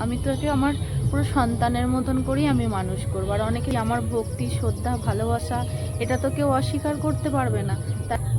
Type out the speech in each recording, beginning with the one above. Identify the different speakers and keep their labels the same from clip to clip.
Speaker 1: আমি তোকে আমার পুরো সন্তানের মতন করেই আমি মানুষ করব। আর অনেকেই আমার ভক্তি, শ্রদ্ধা, ভালোবাসা, এটা তো কেউ অস্বীকার করতে পারবে না।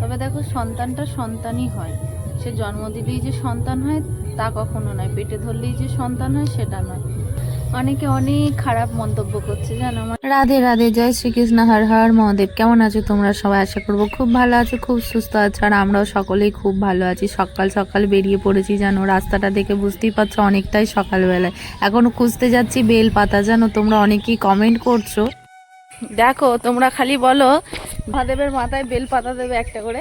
Speaker 1: তবে দেখো, সন্তানটা সন্তানই হয়। সে জন্ম দিলেই যে সন্তান হয়, তা কখনো নয়। পেটে ধরলেই যে সন্তান হয়, সেটা নয়। অনেকে অনেক খারাপ মন্তব্য করছে জানো? আমার রাধে রাধে জয় শ্রীকৃষ্ণ হর হর মহাদেব। কেমন আছো তোমরা সবাই? আশা করব খুব ভালো আছো খুব সুস্থ আছো আর আমরাও সকলেই খুব ভালো আছি। সকাল সকাল বেরিয়ে পড়েছি জানো? রাস্তাটা দেখে বুঝতেই পারছ অনেকটাই সকালবেলায়। এখন খুঁজতে যাচ্ছি বেল পাতা জানো? তোমরা অনেকেই কমেন্ট করছ। দেখো তোমরা খালি বলো মহাদেবের মাথায় বেল পাতা দেবে একটা করে।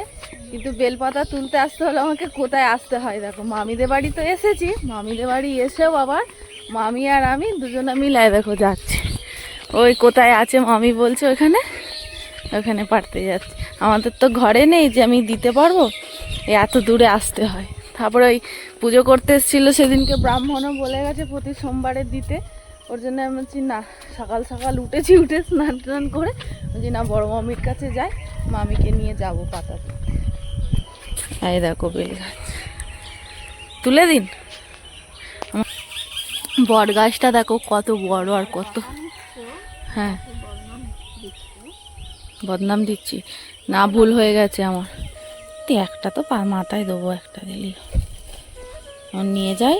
Speaker 1: কিন্তু বেল পাতা তুলতে আসতে হলে আমাকে কোথায় আসতে হয়? দেখো মামিদের বাড়ি তো এসেছি। মামিদের বাড়ি এসেও আবার মামি আর আমি দুজনে মিলায় দেখো যাচ্ছি। ওই কোথায় আছে মামি বলছে ওখানে? ওখানে পারতে যাচ্ছি। আমাদের তো ঘরে নেই যে আমি দিতে পারব? এত দূরে আসতে হয়। তারপরে ওই পুজো করতে এসেছিল সেদিনকে ব্রাহ্মণও বলে গেছে প্রতি সোমবারে দিতে। ওর জন্য আমি বলছি, না, সকাল সকাল উঠেছি, উঠে স্নান টান করে। বলছি, না, বড় মামির কাছে যাই, মামিকে নিয়ে যাব পাতা তুলতে। এই দেখো বেল গাছ তুলে দিন। বট গাছটা দেখো কত বড় আর কত। হ্যাঁ। বদনাম দিচ্ছি। না ভুল হয়ে গেছে আমার। তো একটা তো মাথায় দেবো একটা দিলি। নিয়ে যাই।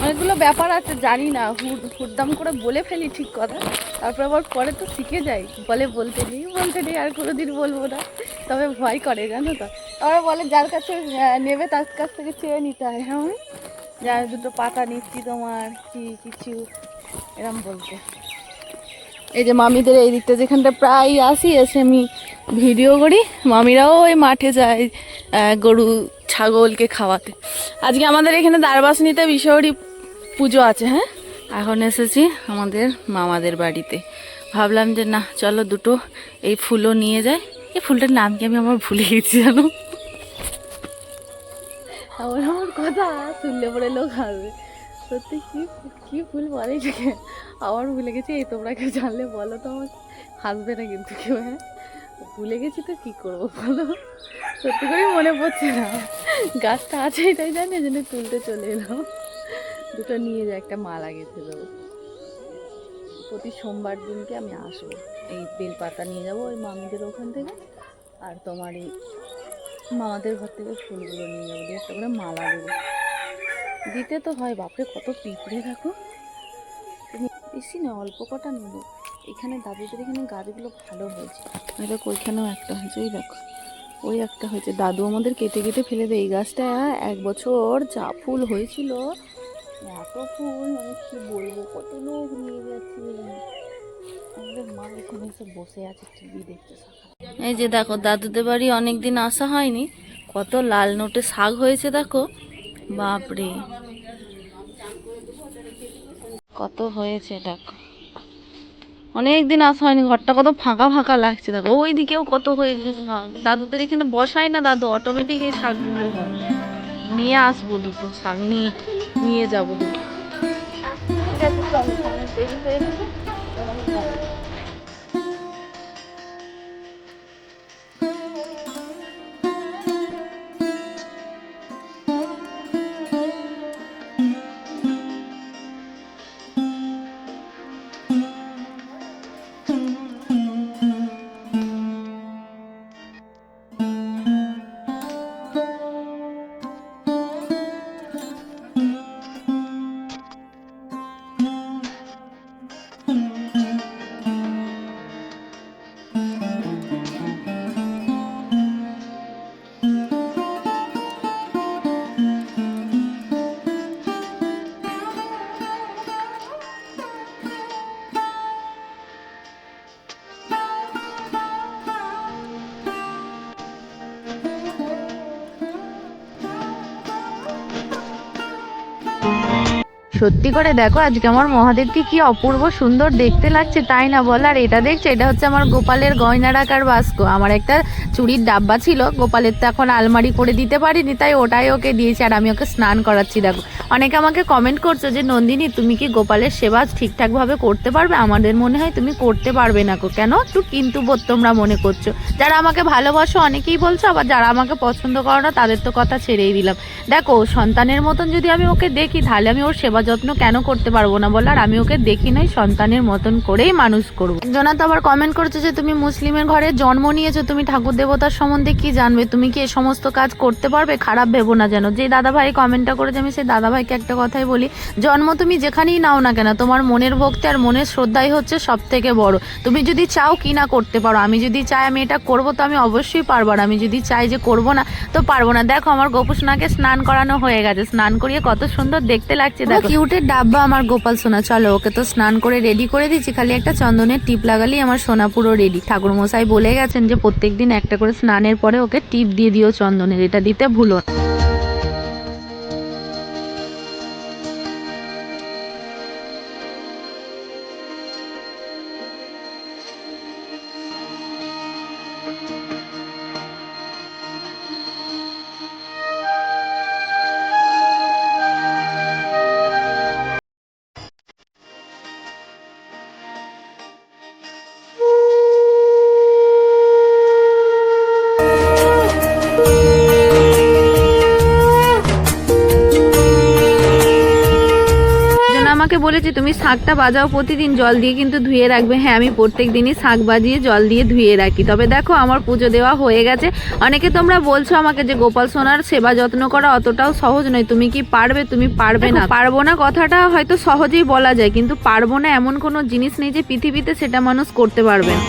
Speaker 1: অনেকগুলো ব্যাপার আছে জানি না। হুট হুটদাম করে বলে ফেলি ঠিক কথা। তারপর আবার পরে তো শিখে যাই। বলে বলতে নেই বলতে নেই আর কোনোদিন বলব না। তবে ভয় করে জানো তো। তারপরে বলে যার কাছে আহ, নেবে তার কাছ থেকে চেয়ে নিতে হয়। হ্যাঁ আমি দুটো পাতা নিচ্ছি তোমার, কি কিছু, এরম বলতে এই যে মামিদের এই দিকটা যেখানটা প্রায় আসি, এসে আমি ভিডিও করি, মামিরাও ওই মাঠে যায় গরু, ছাগলকে খাওয়াতে। আজকে আমাদের এখানে দ্বারবাসনীতে বিশ্বহরি পুজো আছে হ্যাঁ? এখন এসেছি আমাদের মামাদের বাড়িতে। ভাবলাম যে না, চলো দুটো এই ফুলও নিয়ে যাই। এই ফুলটার নাম কি আমি আমার ভুলে গেছি জানো? আমার আমার কথা শুনলে পরে লোক হাসবে। সত্যি কি কি ফুল বলে এটাকে? আবার ভুলে গেছি, এই তোমরা কেউ জানলে বলো তো আমাকে। হাসবে না কিন্তু কেউ হ্যাঁ? ভুলে গেছি তো কী করব বলো? সত্যি করে মনে পড়ছে না। গাছটা আছে এটাই জানি জন্য তুলতে চলে এলাম। দুটো নিয়ে যাই একটা মালা দেবো। প্রতি সোমবার দিনকে আমি আসব। এই বেলপাতা নিয়ে যাব ওই মামিদের ওখান থেকে, আর তোমার এই মামাদের ঘর থেকে ফুলগুলো নিয়ে যাব, দিয়ে একটা করে মালা দেবো। দিতে তো হয়, বাপরে, কত পিঁপড়ে দেখো। বেশি না, অল্প কটা নেব। এখানে দাদুদের এখানে গাছগুলো ভালো হয়েছে। ওই দেখো ওইখানেও একটা হয়েছে ওই দেখো। ওই একটা হয়েছে। দাদু আমাদের কেটে কেটে ফেলে দেয়। এই গাছটা এক বছর যা ফুল হয়েছিল, এত ফুল মানে কি বলব, কত লোক নিয়ে গেছে আমাদের মা এখানে এসে বসে আছে টিভি দেখতে সকালে। এই যে দেখো, দাদুদের বাড়ি অনেক দিন আসা হয়নি। কত লাল নোটে শাক হয়েছে দেখো। বাপরে। কত হয়েছে দেখো। অনেক দিন আসা হয়নি, ঘরটা কত ফাঁকা ফাঁকা লাগছে দেখো। ওই দিকেও কত হয়েছে শাক দাদুদের এখানে বসাই না দাদু অটোমেটিক এই শাকগুলো। নিয়ে আসব দুটো শাক, নিয়ে নিয়ে যাব। দুটো সত্যি করে দেখো, আজকে আমার মহাদেবকে কি অপূর্ব সুন্দর দেখতে লাগছে, তাই না বল? আর এটা দেখছে, এটা হচ্ছে আমার গোপালের গয়না রাখার বাস্ক। আমার একটা চুরির ডাব্বা ছিল, গোপালের তো এখন আলমারি করে দিতে পারিনি, তাই ওটাই ওকে দিয়েছি আর আমি ওকে স্নান করাচ্ছি, দেখো। অনেকে আমাকে কমেন্ট করছ যে, নন্দিনী, তুমি কি গোপালের সেবা ঠিকঠাকভাবে করতে পারবে? আমাদের মনে হয় তুমি করতে পারবে না কেন? একটু কিন্তু বোধ তোমরা মনে করছ। যারা আমাকে ভালোবাসো, অনেকেই বলছো, আবার যারা আমাকে পছন্দ করো না, তাদের তো কথা ছেড়েই দিলাম। দেখো, সন্তানের মতন যদি আমি ওকে দেখি, তাহলে আমি ওর সেবা যত্ন কেন করতে পারব না বল? আর আমি ওকে দেখি নাই, সন্তানের মতন করেই মানুষ করব। একজনা তো আবার কমেন্ট করছে যে, তুমি মুসলিমের ঘরে জন্ম নিয়েছো, তুমি ঠাকুর দেবতার সম্বন্ধে কি জানবে? তুমি কি এ সমস্ত কাজ করতে পারবে? খারাপ ভেবো না যেন। যে দাদা ভাই কমেন্টটা করেছে আমি সেই দাদা ভাইকে একটা কথাই বলি জন্ম তুমি যেখানেই নাও না কেন তোমার মনের ভক্তি আর মনের শ্রদ্ধাই হচ্ছে সব থেকে বড়। তুমি যদি চাও কি না করতে পারো আমি যদি চাই আমি এটা করব তো আমি অবশ্যই পারব আর আমি যদি চাই যে করব না তো পারব না। দেখো আমার গোপু সোনাকে স্নান করানো হয়ে গেছে। স্নান করিয়ে কত সুন্দর দেখতে লাগছে দেখো। কিউটের ডাব্বা আমার গোপাল সোনা চলো ওকে তো স্নান করে রেডি করে দিচ্ছি খালি একটা চন্দনের টিপ লাগালেই আমার সোনা পুরো রেডি ঠাকুর মশাই বলে গেছেন যে প্রত্যেকদিন একটা করে স্নানের পরে ওকে টিপ দিয়ে দিও চন্দনের এটা দিতে ভুলো না। বলেছে তুমি শাকটা বাজাও প্রতিদিন জল দিয়ে কিন্তু ধুয়ে রাখবে। হ্যাঁ আমি প্রত্যেক দিনই শাক বাজিয়ে জল দিয়ে ধুয়ে রাখি। তবে দেখো আমার পুজো দেওয়া হয়ে গেছে। অনেকে তোমরা বলছো আমাকে যে গোপাল সোনার সেবা যত্ন করা অতটাও সহজ নয়। তুমি কি পারবে? তুমি পারবে না। পারব না কথাটা হয়তো সহজেই বলা যায় কিন্তু পারব না এমন কোনো জিনিস নেই যে পৃথিবীতে সেটা মানুষ করতে পারবে না।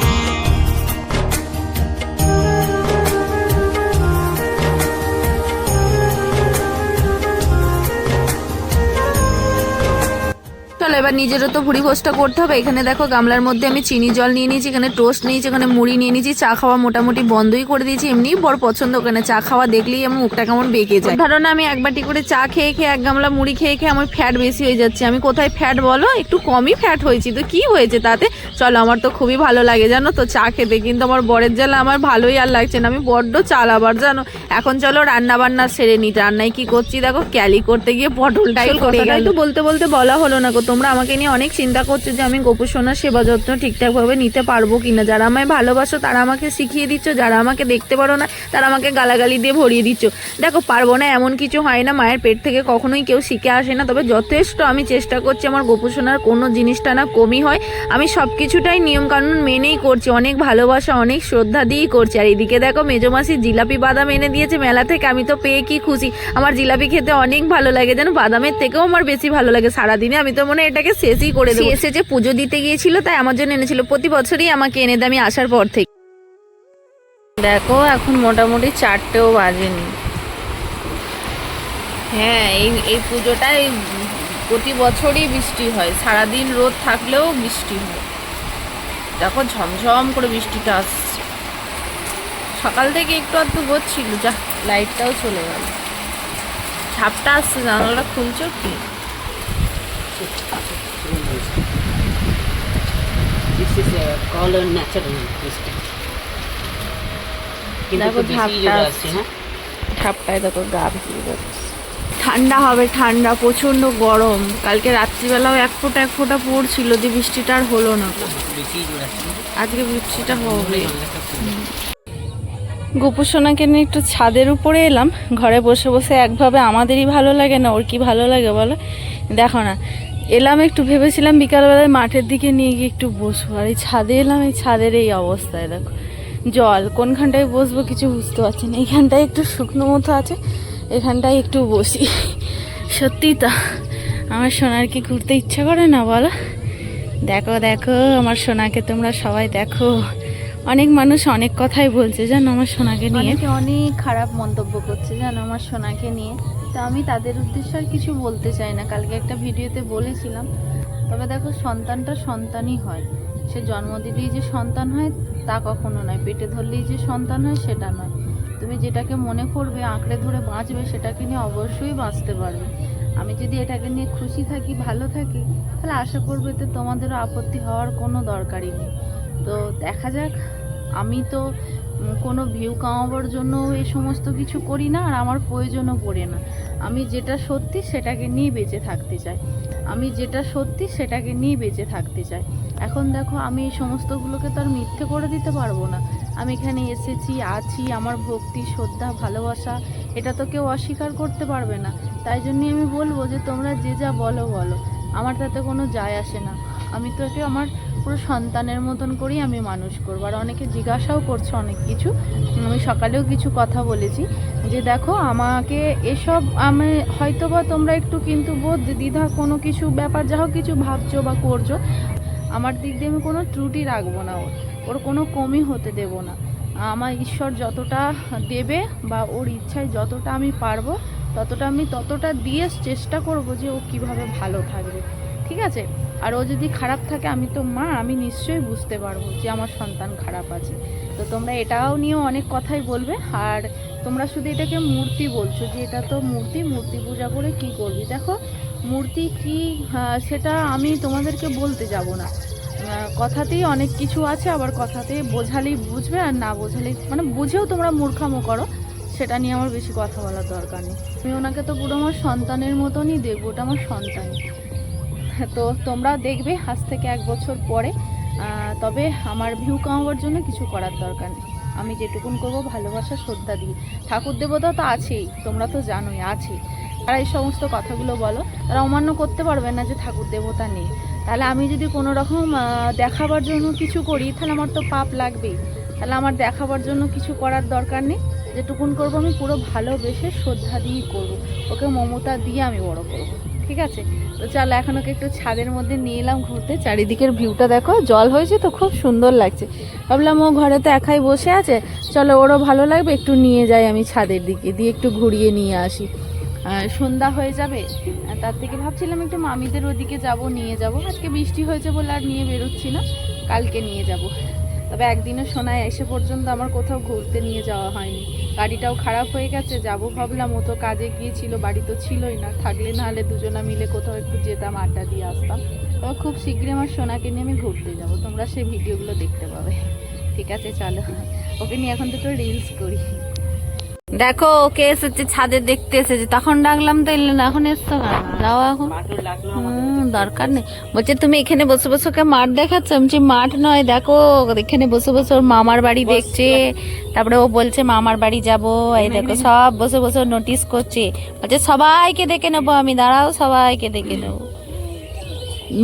Speaker 1: এবার নিজেরও তো ভুড়ি ভোজটা করতে হবে। এখানে দেখো গামলার মধ্যে আমি চিনি জল নিয়ে নিয়েছি এখানে টোস্ট নিয়েছি এখানে মুড়ি নিয়ে নিয়েছি। চা খাওয়া মোটামুটি বন্ধই করে দিয়েছি এমনি বড় পছন্দ ওখানে চা খাওয়া দেখলেই আমার মুখটা কেমন বেঁকে যায়। ধরো না আমি এক বাটি করে চা খেয়ে খেয়ে এক গামলা মুড়ি খেয়ে খেয়ে আমার ফ্যাট বেশি হয়ে যাচ্ছে। আমি কোথায় ফ্যাট বলো? একটু কমই ফ্যাট হয়েছি। তো কি হয়েছে তাতে? চলো আমার তো খুবই ভালো লাগে জানো তো চা খেতে। কিন্তু আমার বরের জ্বালা আমার ভালোই আর লাগছে না। আমি বড্ড চাল আবার জানো। এখন চলো রান্না বান্না সেরে নিতে রান্নায় কি করছি দেখো ক্যালি করতে গিয়ে পটলটাই করে গেল তো বলতে বলতে বলা হলো না গো। তোমরা আমাকে নিয়ে অনেক চিন্তা করছ যে আমি গোপুসোনার সেবা যত্ন ঠিকঠাকভাবে নিতে পারব কিনা। যারা আমায় ভালোবাসো, তারা আমাকে শিখিয়ে দিচ্ছ। যারা আমাকে দেখতে পারো না, তারা আমাকে গালাগালি দিয়ে ভরিয়ে দিচ্ছ। দেখো, পারব না এমন কিছু হয় না। মায়ের পেট থেকে কখনোই কেউ শিখে আসে না। তবে যথেষ্ট আমি চেষ্টা করছি আমার গোপুসোনার কোনো জিনিসটা না কমই হয়। আমি সব কিছুটাই নিয়মকানুন মেনেই করছি। অনেক ভালোবাসা, অনেক শ্রদ্ধা দিয়েই করছি। আর এদিকে দেখো মেজমাসি জিলাপি বাদাম এনে দিয়েছে মেলা থেকে। আমি তো পেয়ে কি খুশি। আমার জিলাপি খেতে অনেক ভালো লাগে। যেন বাদামের থেকেও আমার বেশি ভালো লাগে। সারাদিনে আমি তো মনে হয় এটাকে শেষই করে দেবো। এসে যে পুজো দিতে গিয়েছিল তাই আমার জন্য এনেছিল। প্রতি বছরই আমাকে এনে দেয় আমি আসার পর থেকে। দেখো এখন মোটামুটি চারটেও বাজেনি। হ্যাঁ এই এই পুজোটায় প্রতি বছরই বৃষ্টি হয়। সারাদিন রোদ থাকলেও বৃষ্টি হয়। দেখো ঝমঝম করে বৃষ্টিটা আসছে। সকাল থেকে একটু আধটু হচ্ছিল যা লাইটটাও চলে গেল। ঝাপটা আসছে জানালাটা খুলছো কি?
Speaker 2: This is a color natural.
Speaker 1: দেখো
Speaker 2: হ্যাঁ?
Speaker 1: ঠাপটায় দেখো গা ভিজে যাচ্ছে। ঠান্ডা হবে ঠান্ডা প্রচণ্ড গরম। কালকে রাত্রিবেলাও এক ফোঁটা এক ফোঁটা পড়ছিল যে বৃষ্টিটা আর হলো না।
Speaker 2: আসছে।
Speaker 1: আজকে বৃষ্টিটা হবে।
Speaker 2: বাংলাটা খুব
Speaker 1: গোপুসোনাকে নিয়ে একটু ছাদের উপরে এলাম। ঘরে বসে বসে একভাবে আমাদেরই ভালো লাগে না ওর কি ভালো লাগে বলো? দেখো না এলাম একটু ভেবেছিলাম বিকালবেলায় মাঠের দিকে নিয়ে গিয়ে একটু বসবো। আর এই ছাদে এলাম, এই ছাদের এই অবস্থায়, দেখো। জল, কোনখানটায় বসবো কিছু বুঝতে পারছি না। এইখানটায় একটু শুকনো মতো আছে, এখানটায় একটু বসি। সত্যি তো, আমার সোনার কি ঘুরতে ইচ্ছা করে না, বলো? দেখো দেখো, আমার সোনাকে তোমরা সবাই দেখো। অনেক মানুষ অনেক কথাই বলছে, জানো, আমার সোনাকে নিয়ে। অনেক খারাপ মন্তব্য করছে, জানো, আমার সোনাকে নিয়ে। তো আমি তাদের উদ্দেশ্যে আর কিছু বলতে চাই না। কালকে একটা ভিডিওতে বলেছিলাম, তবে দেখো সন্তানটা সন্তানই হয়। সে জন্ম দিলেই যে সন্তান হয়, তা কখনো নয়। পেটে ধরলেই যে সন্তান হয়, সেটা নয়। তুমি যেটাকে মনে করবে, আঁকড়ে ধরে বাঁচবে, সেটাকে নিয়ে অবশ্যই বাঁচতে পারবে। আমি যদি এটাকে নিয়ে খুশি থাকি, ভালো থাকি, তাহলে আশা করব এতে তোমাদেরও আপত্তি হওয়ার কোনো দরকারই নেই। তো দেখা যাক, আমি তো কোনো ভিউ কামাবার জন্য এই সমস্ত কিছু করি না, আর আমার প্রয়োজনও পড়ে না। আমি যেটা সত্যি সেটাকে নিয়ে বেঁচে থাকতে চাই। আমি যেটা সত্যি সেটাকে নিয়ে বেঁচে থাকতে চাই। এখন দেখো, আমি এই সমস্তগুলোকে তো আর মিথ্যে করে দিতে পারব না। আমি এখানে এসেছি, আছি, আমার ভক্তি, শ্রদ্ধা, ভালোবাসা, এটা তো কেউ অস্বীকার করতে পারবে না। তাই জন্যই আমি বলব যে তোমরা যে যা বলো বলো। আমার তাতে কোনো যায় আসে না। আমি তো একে আমার পুরো সন্তানের মতন করেই আমি মানুষ করব। আর অনেকে জিজ্ঞাসাও করছে অনেক কিছু। আমি সকালেও কিছু কথা বলেছি যে দেখো, আমাকে এসব আমি হয়তো বা তোমরা একটু কিন্তু বোধ, দ্বিধা, কোনো কিছু ব্যাপার, যা হোক কিছু ভাবছ বা করছ, আমার দিক দিয়ে আমি কোনো ত্রুটি রাখব না ওর। ওর কোনো কমই হতে দেব না। আমার ঈশ্বর যতটা দেবে বা ওর ইচ্ছায় যতটা আমি পারব, ততটা আমি ততটা দিয়ে চেষ্টা করব যে ও কীভাবে ভালো থাকবে। ঠিক আছে? আর ও যদি খারাপ থাকে, আমি তো মা, আমি নিশ্চয়ই বুঝতে পারব যে আমার সন্তান খারাপ আছে। তো তোমরা এটাও নিয়েও অনেক কথাই বলবে। আর তোমরা শুধু এটাকে মূর্তি বলছো যে এটা তো মূর্তি মূর্তি পূজা করে কি করবি? দেখো, মূর্তি কি সেটা আমি তোমাদেরকে বলতে যাব না। কথাতেই অনেক কিছু আছে, আবার কথাতে বোঝালেই বুঝবে আর না বোঝালেই মানে বুঝেও তোমরা মূর্খামো করো। সেটা নিয়ে আমার বেশি কথা বলার দরকার নেই। আমি ওনাকে তো পুরো আমার সন্তানের মতনই দেখব, ওটা আমার সন্তান তো তোমরা দেখবে আজ থেকে এক বছর পরে। তবে আমার ভিউ কামাবার জন্য কিছু করার দরকার নেই। আমি যেটুকুন করব ভালোবাসা, শ্রদ্ধা দিয়ে। ঠাকুর দেবতা তো আছেই, তোমরা তো জানোই আছেই। তারা এই সমস্ত কথাগুলো বলো, তারা অমান্য করতে পারবে না যে ঠাকুর দেবতা নেই। তাহলে আমি যদি কোনো রকম দেখাবার জন্য কিছু করি, তাহলে আমার তো পাপ লাগবেই। তাহলে আমার দেখাবার জন্য কিছু করার দরকার নেই। যেটুকুন করব আমি পুরো ভালোবেসে শ্রদ্ধা দিয়েই করব। ওকে মমতা দিয়ে আমি বড় করব। ঠিক আছে? তো চলো এখন ওকে একটু ছাদের মধ্যে নিয়ে এলাম ঘুরতে। চারিদিকের ভিউটা দেখো, জল হয়েছে তো খুব সুন্দর লাগছে। ভাবলাম ও ঘরে তো একাই বসে আছে। চলো ওরও ভালো লাগবে, একটু নিয়ে যাই আমি ছাদের দিকে, দিয়ে একটু ঘুরিয়ে নিয়ে আসি। সন্ধ্যা হয়ে যাবে তার থেকে ভাবছিলাম একটু মামিদের ওদিকে যাব, নিয়ে যাব। আজকে বৃষ্টি হয়েছে বলে আর নিয়ে বেরোচ্ছি না, কালকে নিয়ে যাব। তবে একদিনও সোনায় এসে পর্যন্ত আমার কোথাও ঘুরতে নিয়ে যাওয়া হয়নি। গাড়িটাও খারাপ হয়ে গেছে, যাব ভাবলাম, ও তো কাজে গিয়েছিল, বাড়ি তো ছিলই না। থাকলে না হলে দুজনা মিলে কোথাও একটু যেতাম, আড্ডা দিয়ে আসতাম। তবে খুব শীঘ্রই আমার সোনাকে নিয়ে আমি ঘুরতে যাব। তোমরা সেই ভিডিওগুলো দেখতে পাবে। ঠিক আছে, চলো। ওকে নিয়ে এখন দুটো রিলস করি। দেখো ওকে এসেছে ছাদে দেখতে এসেছে। তখন ডাকলাম তো এলে না এখন এসছো কেন? যাও এখন। দরকার নেই। বলছে তুমি এখানে বসে বসে ওকে মাঠ দেখাচ্ছ? আমি মাঠ নয় দেখো এখানে বসে বসে ওর মামার বাড়ি দেখছে। তারপরে ও বলছে মামার বাড়ি যাব। এই দেখো সব বসে বসে নোটিস করছে। বলছে সবাইকে দেখে নেব আমি দাঁড়াও সবাইকে দেখে নেব।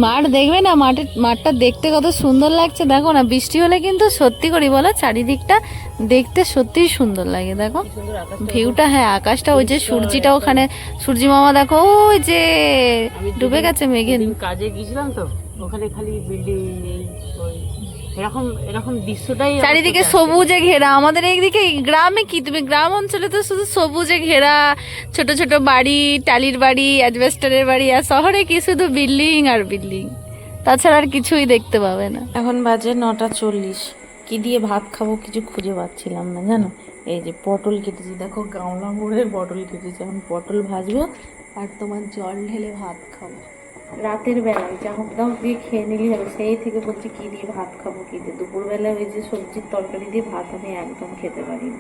Speaker 1: মাঠ দেখবে না, মাঠে, মাঠটা দেখতে কত সুন্দর লাগছে। দেখো না, বৃষ্টি হলে কিন্তু সত্যি করি বলো, চারিদিকটা দেখতে সত্যিই সুন্দর লাগে, দেখো। ভিউটা হ্যাঁ আকাশটা ওই যে সূর্যিটা ওখানে, সূর্যি মামা দেখো, ওই যে ডুবে গেছে মেঘে।
Speaker 2: কাজে গিয়েছিলাম তো, ওখানে খালি বিল্ডিং এরকম এরকম দৃশ্যটাই
Speaker 1: চারিদিকে সবুজে ঘেরা। আমাদের এইদিকে গ্রামে কি? তুমি গ্রাম অঞ্চলে তো শুধু সবুজে ঘেরা ছোট ছোট বাড়ি টালির বাড়ি অ্যাডভেস্টারের বাড়ি আর শহরে কি শুধু বিল্ডিং আর বিল্ডিং? তাছাড়া আর কিছুই দেখতে পাবে না। এখন বাজে নটা চল্লিশ। কি দিয়ে ভাত খাব কিছু খুঁজে পাচ্ছিলাম না জানো? এই যে পটল কেটেছি। দেখো গামলা মোড়ের পটল কেটেছি। এখন পটল ভাজবো আর তোমার জল ঢেলে ভাত খাব। রাতের বেলা বেলায় জামক দামক দিয়ে খেয়ে নিলেই হবে সেই থেকে বলছি, কি দিয়ে ভাত খাব, কি দিয়ে? দুপুরবেলা ওই যে সবজির তরকারি দিয়ে ভাত আমি একদম খেতে পারি না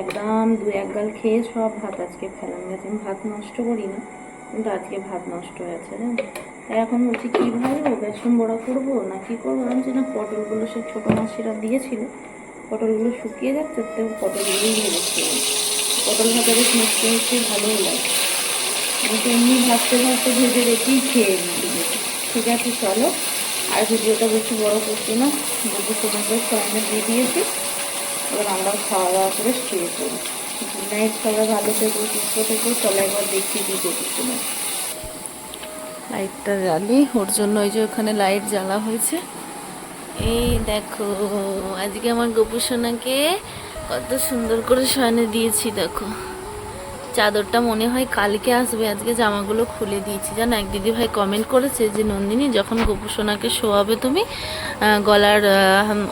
Speaker 1: একদম দু এক গাল খেয়ে সব ভাত আজকে ফেলাম। গেছে আমি ভাত নষ্ট করি না, কিন্তু আজকে ভাত নষ্ট হয়েছে তাই এখন বলছি, কী ভাজবো? বেসন বড়া করব না কি করব? ভাবছি, না, পটলগুলো সে ছোটো মাসিরা দিয়েছিল। পটলগুলো শুকিয়ে যাচ্ছে, তো পটলগুলোই খেয়ে পটল ভাজা বেশ মিষ্টি মিষ্টি ভালোই লাগে। আমি তো এমনি ভাবতে ভাবতে ভেজে রেখেই খেয়ে নিই। ঠিক আছে, চলো। আর ভিডিওটা বেশি বড় করছি না বুঝে তোমাকে সবাই দিয়ে দিয়েছি। এবার আমরা খাওয়া দাওয়া করে শুয়ে পড়ি। গুড নাইট, সবাই ভালো থেকো, সুস্থ থেকো। চলো একবার দেখি কি করছি না লাইটটা জ্বালি, ওর জন্য ওই যে ওখানে লাইট জ্বালা হয়েছে। এই দেখো, আজকে আমার গোপুসোনাকে কত সুন্দর করে শয়নে দিয়েছি, দেখো। চাদরটা মনে হয় কালকে আসবে, আজকে জামাগুলো খুলে দিয়েছি। জানো, এক দিদি ভাই কমেন্ট করেছে যে, নন্দিনী, যখন গোপুসোনাকে শোয়াবে তুমি গলার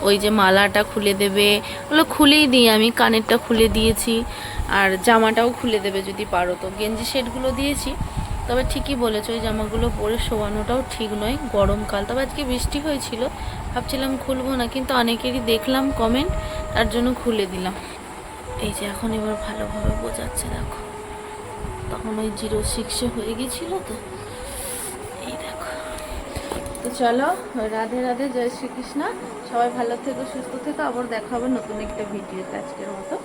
Speaker 1: ওই যে মালাটা খুলে দেবে। ওগুলো খুলেই দিই আমি, কানেরটা খুলে দিয়েছি, আর জামাটাও খুলে দেবে যদি পারো তো। গেঞ্জি সেটগুলো দিয়েছি, তবে ঠিকই বলেছ ওই জামাগুলো পরে শোয়ানোটাও ঠিক নয়, গরমকাল। তবে আজকে বৃষ্টি হয়েছিল, ভাবছিলাম খুলবো না, কিন্তু অনেকেরই দেখলাম কমেন্ট তার জন্য খুলে দিলাম। এই যে, এখন এবার ভালোভাবে বোঝাচ্ছে, দেখো। তখন ওই জিরো সিক্সে হয়ে গেছিল তো। এই দেখো। তো চলো, রাধে রাধে, জয় শ্রীকৃষ্ণ। সবাই ভালো থেকো, সুস্থ থেকো। আবার দেখা হবে নতুন একটা ভিডিওতে আজকের মতো।